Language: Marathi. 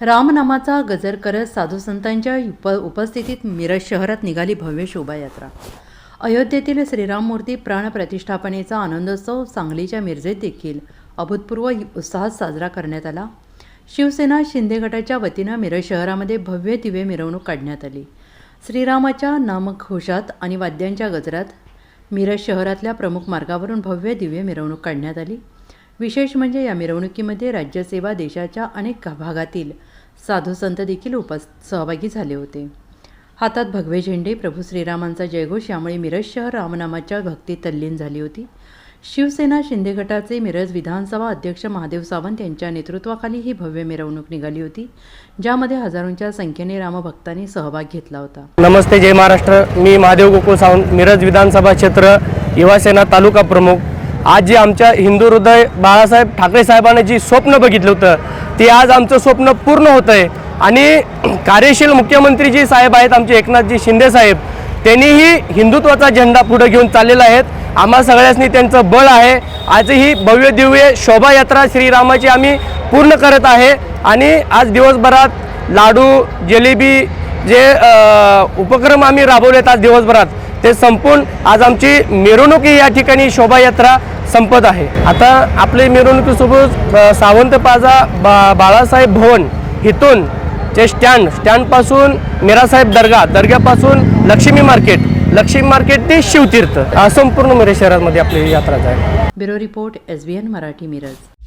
रामनामाचा गजर करत साधू संतांच्या उप उपस्थितीत मिरज शहरात निघाली भव्य शोभायात्रा. अयोध्येतील श्रीराम मूर्ती प्राणप्रतिष्ठापनेचा आनंदोत्सव सांगलीच्या मिरजेत देखील अभूतपूर्व उत्साहात साजरा करण्यात आला. शिवसेना शिंदे गटाच्या वतीनं मिरज शहरामध्ये भव्य दिव्य मिरवणूक काढण्यात आली. श्रीरामाच्या नामघोषात आणि वाद्यांच्या गजरात मिरज शहरातल्या प्रमुख मार्गावरून भव्य दिव्य मिरवणूक काढण्यात आली. विशेष म्हणजे या मिरवणुकीमध्ये राज्यसेवा देशाच्या अनेक भागातील साधू संत देखील उपस सहभागी झाले होते. हातात भगवे झेंडे प्रभू श्रीरामांचा जयघोष यामुळे मिरज शहर रामनामाच्या भक्तीत तल्लीन झाली होती. शिवसेना शिंदे गटाचे मिरज विधानसभा अध्यक्ष महादेव सावंत यांच्या नेतृत्वाखाली ही भव्य मिरवणूक निघाली होती ज्यामध्ये हजारोंच्या संख्येने रामभक्तांनी सहभाग घेतला होता. नमस्ते जय महाराष्ट्र. मी महादेव गोकुळ सावंत मिरज विधानसभा क्षेत्र युवासेना तालुका प्रमुख. आज जे आमच्या हिंदू हृदय बाळासाहेब ठाकरे साहेबांनी जी स्वप्न बघितलं होतं ते आज आमचं स्वप्न पूर्ण होतं आहे आणि कार्यशील मुख्यमंत्री जी साहेब आहेत आमचे एकनाथजी शिंदे साहेब त्यांनीही हिंदुत्वाचा झेंडा पुढे घेऊन चाललेला आहेत. आम्हा सगळ्यांनी त्यांचं बळ आहे. आजही भव्य दिव्य शोभायात्रा श्रीरामाची आम्ही पूर्ण करत आहे. आणि आज दिवसभरात लाडू जिलेबी जे उपक्रम आम्ही राबवलेत आज दिवसभरात. ते संपून आज आमची मिरवणूक ही या ठिकाणी शोभायात्रा संपत आहे. आता आपले मिरवणुकीसोबत सावंत पाजा बा बाळासाहेब भवन इथून जे स्टँड स्टँडपासून मिरासाहेब दर्गा दर्ग्यापासून लक्ष्मी मार्केट लक्ष्मी मार्केट ते शिवतीर्थ संपूर्ण मिरज शहरामध्ये आपली यात्रा आहे bureau report S B N Marathi Miraj.